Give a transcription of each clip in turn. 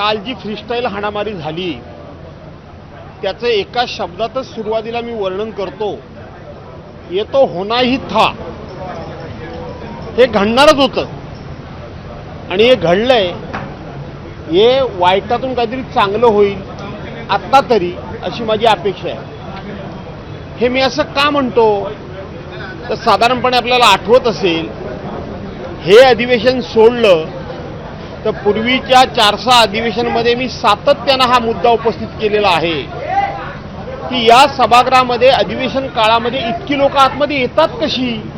काल जी फ्रीस्टाईल हाणामारी झाली त्याचं एका शब्दातच सुरुवातीला मी वर्णन करतो. ये तो था. हे घडणारच होतं. आणि हे घडलंय हे वाईटातून काहीतरी चांगलं होईल आत्ता तरी अशी माझी अपेक्षा आहे. हे मी असं का म्हणतो? तर साधारणपणे आपल्याला आठवत असेल हे अधिवेशन सोडलं तर पूर्वीच्या चारसा अधिवेशनामध्ये अधिवेशनमध्ये मी सातत्यानं हा मुद्दा उपस्थित केलेला आहे. की या सभागृहामध्ये अधिवेशन काळामध्ये इतकी लोक आतमध्ये येतात कशी?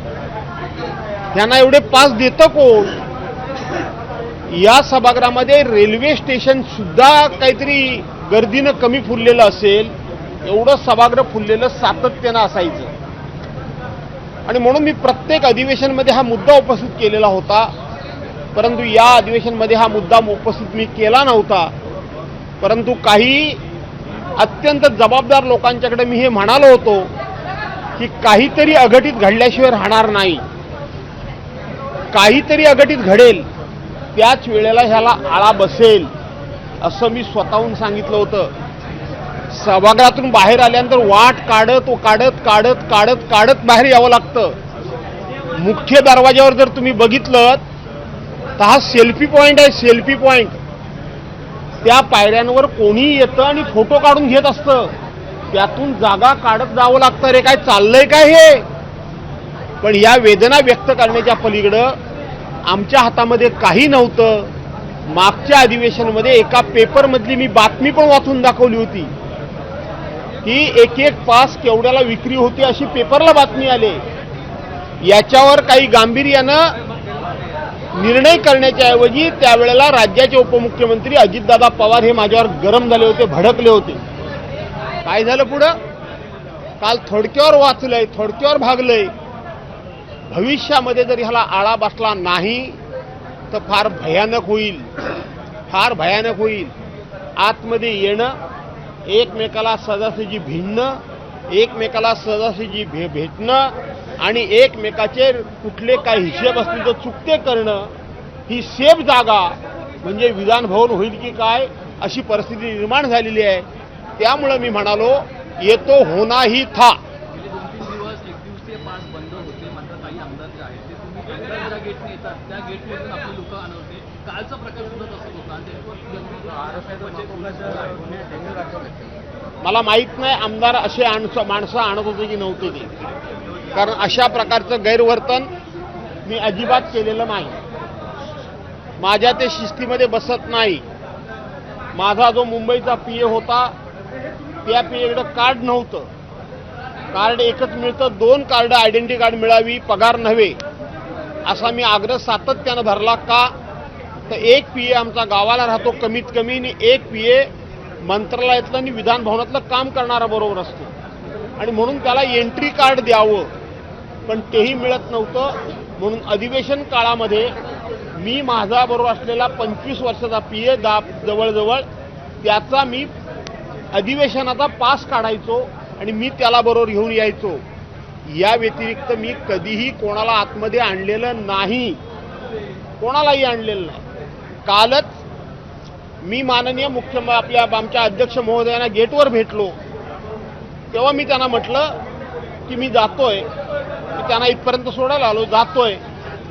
त्यांना एवढे पास देतं कोण? या सभागृहामध्ये रेल्वे स्टेशन सुद्धा काहीतरी गर्दीनं कमी फुललेलं असेल एवढं सभागृह फुललेलं सातत्यानं असायचं. आणि म्हणून मी प्रत्येक अधिवेशनमध्ये हा मुद्दा उपस्थित केलेला होता. परंतु या अधिवेशनमध्ये हा मुद्दा उपस्थित मी केला नव्हता. परंतु काही अत्यंत जबाबदार लोकांच्याकडे मी हे म्हणालो होतो की काहीतरी अघटित घडल्याशिवाय राहणार नाही. काहीतरी अघटित घडेल त्याच वेळेला ह्याला आळा बसेल असं मी स्वतःहून सांगितलं होतं. सभागृहातून बाहेर आल्यानंतर वाट काढत व काढत काढत काढत काढत बाहेर यावं लागतं. मुख्य दरवाज्यावर जर तुम्ही बघितलं तर हा सेल्फी पॉईंट आहे सेल्फी पॉईंट त्या पायऱ्यांवर कोणी येतं आणि फोटो काढून घेत असतं. त्यातून जागा काढत जावं लागतं. रे काय चाललंय काय हे? पण या वेदना व्यक्त करण्याच्या पलीकडं आमच्या हातामध्ये काही नव्हतं. मागच्या अधिवेशनमध्ये एका पेपरमधली मी बातमी पण वाचून दाखवली होती. की एक एक पास केवढ्याला विक्री होती अशी पेपरला बातमी आली. याच्यावर काही गांभीर्यानं निर्णय करण्याच्या ऐवजी त्यावेळेला राज्याचे उपमुख्यमंत्री अजितदादा पवार हे माझ्यावर गरम झाले होते भडकले होते. काय झालं पुढं? काल थोडक्यावर वाचलंय थोडक्यावर भागलंय. भविष्यामध्ये जर ह्याला आळा बसला नाही तर फार भयानक होईल. फार भयानक होईल. आतमध्ये येणं एकमेकाला सदासजी भिडणं एकमेकाला सदासजी भे भेटणं आणि एकमेकाचे कुठले काही हिशेब असतील तर चुकते करणं ही सेफ जागा म्हणजे विधानभवन होईल की काय अशी परिस्थिती निर्माण झालेली आहे. त्यामुळं मी म्हणालो येतो होनाही था. मला माहीत नाही आमदार असे माणसं आणत होते की नव्हते ते. कारण अशा प्रकारचं गैरवर्तन मी अजिबात केलेलं नाही. माझ्या ते शिस्तीमध्ये बसत नाही. माझा जो मुंबईचा पी ए होता त्या पी एकडं कार्ड नव्हतं. कार्ड एकच मिळतं दोन कार्ड आयडेंटिटी कार्ड मिळावी पगार नव्हे असा मी आग्रह सातत्यानं धरला का? तर एक पी ए आमचा गावाला राहतो कमीत कमी आणि एक पी ए मंत्रालयातलं आणि विधानभवनातलं काम करणारा बरोबर असतो. आणि म्हणून त्याला एंट्री कार्ड द्यावं. पण तेही मिळत नव्हतं. म्हणून अधिवेशन काळामध्ये मी माझा बरोबर असलेला पंचवीस वर्षाचा पी ए दाब जवळजवळ त्याचा मी अधिवेशनाचा पास काढायचो आणि मी त्याला बरोबर घेऊन यायचो. या व्यतिरिक्त मी कधीही कोणाला आतमध्ये आणलेलं नाही. कोणालाही आणलेलं नाही. कालच मी माननीय मुख्य आपल्या आमच्या अध्यक्ष महोदयांना गेटवर भेटलो. तेव्हा मी त्यांना म्हटलं की मी जातोय. मी त्यांना इथपर्यंत सोडायला आलो. जातोय.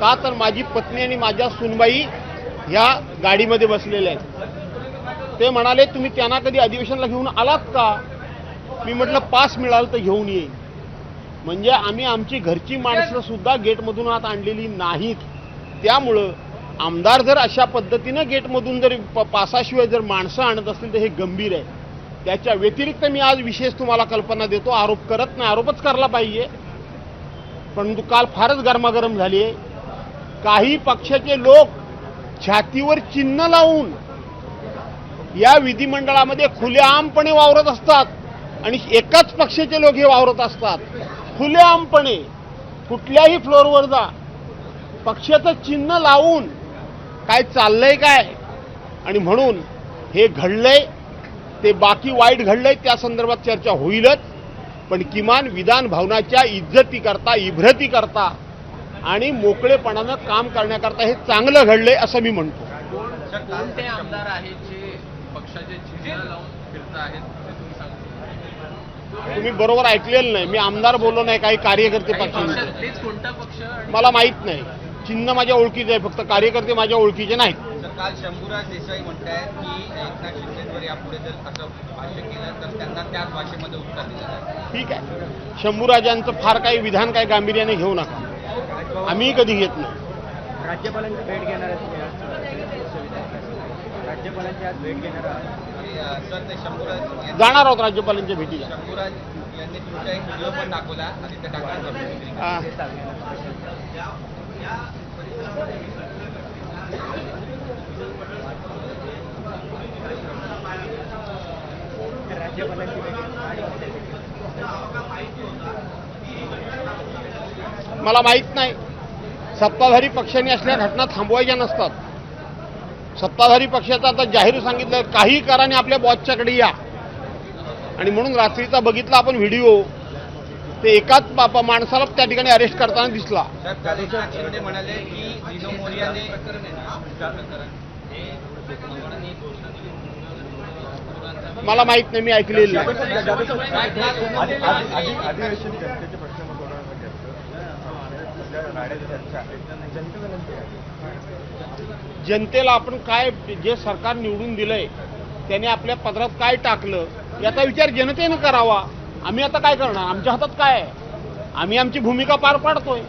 का तर माझी पत्नी आणि माझ्या सुनबाई ह्या गाडीमध्ये बसलेल्या आहेत. ते म्हणाले तुम्ही त्यांना कधी अधिवेशनला घेऊन आलात का? मी म्हटलं पास मिळालं तर घेऊन येईन. म्हणजे आम्ही आमची घरची माणसं सुद्धा गेटमधून आत आणलेली नाहीत. त्यामुळं आमदार जर अशा पद्धतीनं गेटमधून जर पासाशिवाय जर माणसं आणत असतील तर हे गंभीर आहे. त्याच्या व्यतिरिक्त मी आज विशेष तुम्हाला कल्पना देतो. आरोप करत नाही. आरोपच करला पाहिजे. परंतु काल फारच गरमागरम झाली आहे. काही पक्षाचे लोक छातीवर चिन्ह लावून या विधिमंडळामध्ये खुलेआमपणे वावरत असतात आणि एकाच पक्षाचे लोक हे वावरत असतात. खुलेआमपणे कुठल्याही फ्लोअरवर जा. पक्षाचं चिन्ह लावून काय चाललंय काय? आणि म्हणून हे घडलंय ते बाकी वाईट घडलंय त्या संदर्भात चर्चा होईलच. पण किमान विधान भवनाच्या इज्जती करता इभ्रती करता आणि मोकळेपणानं काम करण्याकरता हे चांगलं घडलंय असं मी म्हणतो. कोणते आमदार आहेत जे पक्षाचे चिन्ह लावून फिरत आहेत ते तुम्ही बरोबर ऐकलेलं नाही. मी आमदार बोललो नाही काही कार्यकर्ते पक्षाचे. पक्ष तेच कोणता पक्ष आणि मला माहीत नाही. चिन्ह माझ्या ओळखीचे आहे फक्त कार्यकर्ते माझ्या ओळखीचे नाहीत. काल शंभूराज देसाई म्हणतायत की एकनाथ शिंदेवर यापुढे जर असं भाष्य केलं तर त्यांना त्याच भाषेमध्ये उत्तर दिलं जाईल. ठीक आहे. शंभूराजांचं फार काही विधान काही गांभीर्याने घेऊ नका. आम्ही कधी घेत नाही. राज्यपालांची भेट घेणार? राज्यपालांची आज भेट घेणार जाणार आहोत राज्यपालांच्या भेटीला. शंभूराज यांनी तुमचा एक व्हिडिओ पण दाखवला आदित्य ठाकरेंचा आ, ते सांगण्यात तर राज्यपालांची भेट आणि मला माहीत नाही. सत्ताधारी पक्षाने असल्या घटना थांबवायच्या नसतात. सत्ताधारी पक्षाचं आता जाहीर सांगितलं काही करा आणि आपल्या बॉसच्याकडे या. आणि म्हणून रात्रीचा बघितला आपण व्हिडिओ ते एकाच बापा माणसाला त्या ठिकाणी अरेस्ट करताना दिसला. म्हणाले की दिनो मोरियाने प्रकरण आहे ना प्रकरण हे मला माहीत नाही मी ऐकलेलं जनतेला आपण काय जे सरकार निवडून दिलंय त्याने आपल्या पदरात काय टाकलं याचा विचार जनतेनं करावा. आम्ही आता काय करणार? आमच्या हातात काय आहे? आम्ही आमची भूमिका पार पाडतोय.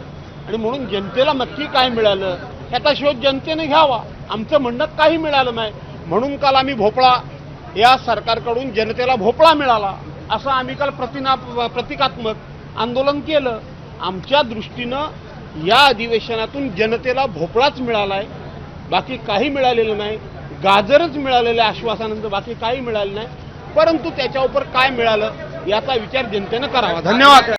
आणि म्हणून जनतेला नक्की काय मिळालं याचा शोध जनतेने घ्यावा. आमचं म्हणणं काही मिळालं नाही. म्हणून काल आम्ही भोपळा या सरकारकडून जनतेला भोपळा मिळाला. असं आम्ही काल प्रतिना प्रतिकात्मक आंदोलन केलं. आमच्या दृष्टीनं या अधिवेशनातून जनतेला भोपळाच मिळालाय. बाकी काही मिळालेलं नाही. गाजरच मिळालेलं आहे आश्वासानंतर बाकी काही मिळालं नाही. परंतु त्याच्या काय मिळालं याचा विचार जनतेनं करावा. धन्यवाद.